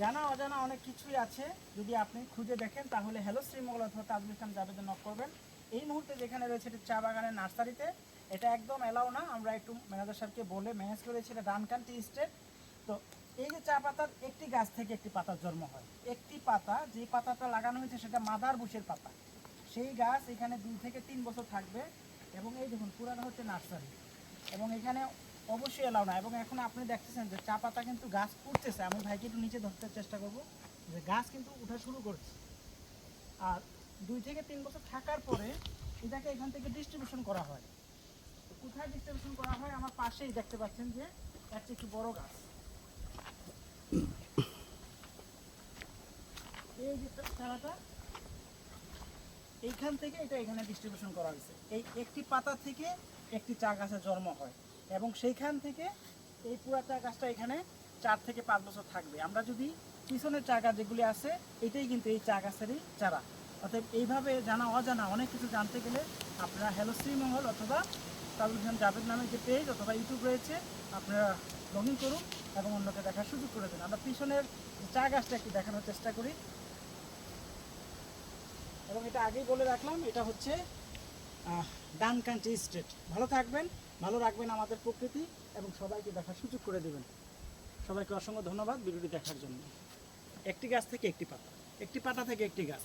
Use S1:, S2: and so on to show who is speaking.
S1: জানা অজানা অনেক কিছুই আছে। যদি আপনি খুঁজে দেখেন, তাহলে হ্যালো শ্রীমঙ্গল অথবা তাজুল ইসলাম জাবেদে নক করবেন। এই মুহূর্তে যেখানে রয়েছে এটা চা বাগানের নার্সারিতে। এটা একদম এলাও না, আমরা একটু ম্যানেজার সাহেবকে বলে ম্যানেজ করেছি এটা ডানকান টি স্টেট। তো এই যে চা পাতার একটি গাছ থেকে একটি পাতার জন্ম হয়। একটি পাতা, যে পাতাটা লাগানো হয়েছে সেটা মাদার বুশের পাতা। সেই গাছ এখানে দুই থেকে তিন বছর থাকবে। এবং এই দেখুন পুরানো হচ্ছে নার্সারি। এবং এখানে অবশ্যই এলাও না। এবং এখন আপনি দেখতেছেন যে চা পাতা কিন্তু গাছ উঠতেছে আমি ভাইকে একটু নিচে ধরতে চেষ্টা করব যে গাছ কিন্তু উঠা শুরু করছে। আর দুই থেকে তিন বছর থাকার পরে এটাকে এখান থেকে ডিস্ট্রিবিউশন করা হয়। কোথায় ডিস্ট্রিবিউশন করা হয়? আমার পাশেই দেখতে পাচ্ছেন যে একটা একটু বড় গাছ। এই যে চারাটা, এইখান থেকে এটা এখানে ডিস্ট্রিবিউশন করা হয়েছে। এই একটি পাতা থেকে একটি চা গাছের জন্ম হয়। এবং সেইখান থেকে এই পুরা চা গাছটা এখানে চার থেকে পাঁচ বছর থাকবে। আমরা যদি পিছনের চা গাছ যেগুলি আছে, এটাই কিন্তু এই চা গাছেরই চারা। অতএব এইভাবে জানা, অজানা অনেক কিছু জানতে গেলে আপনারা হ্যালো শ্রীমঙ্গল অথবা হোসেন জাভেদ নামে যে পেজ অথবা ইউটিউব রয়েছে, আপনারা লগ ইন করুন এবং অন্যকে দেখার সুযোগ করে দিন। আমরা পিছনের চা গাছটা একটু দেখানোর চেষ্টা করি। এবং এটা আগেই বলে রাখলাম, এটা হচ্ছে ডান কান্ট্রি স্টেট ভালো থাকবেন, ভালো রাখবেন আমাদের প্রকৃতি এবং সবাইকে দেখার সুযোগ করে দেবেন। সবাইকে অসংখ্য ধন্যবাদ ভিডিওটি দেখার জন্য। একটি গাছ থেকে একটি পাতা। একটি পাতা থেকে একটি গাছ।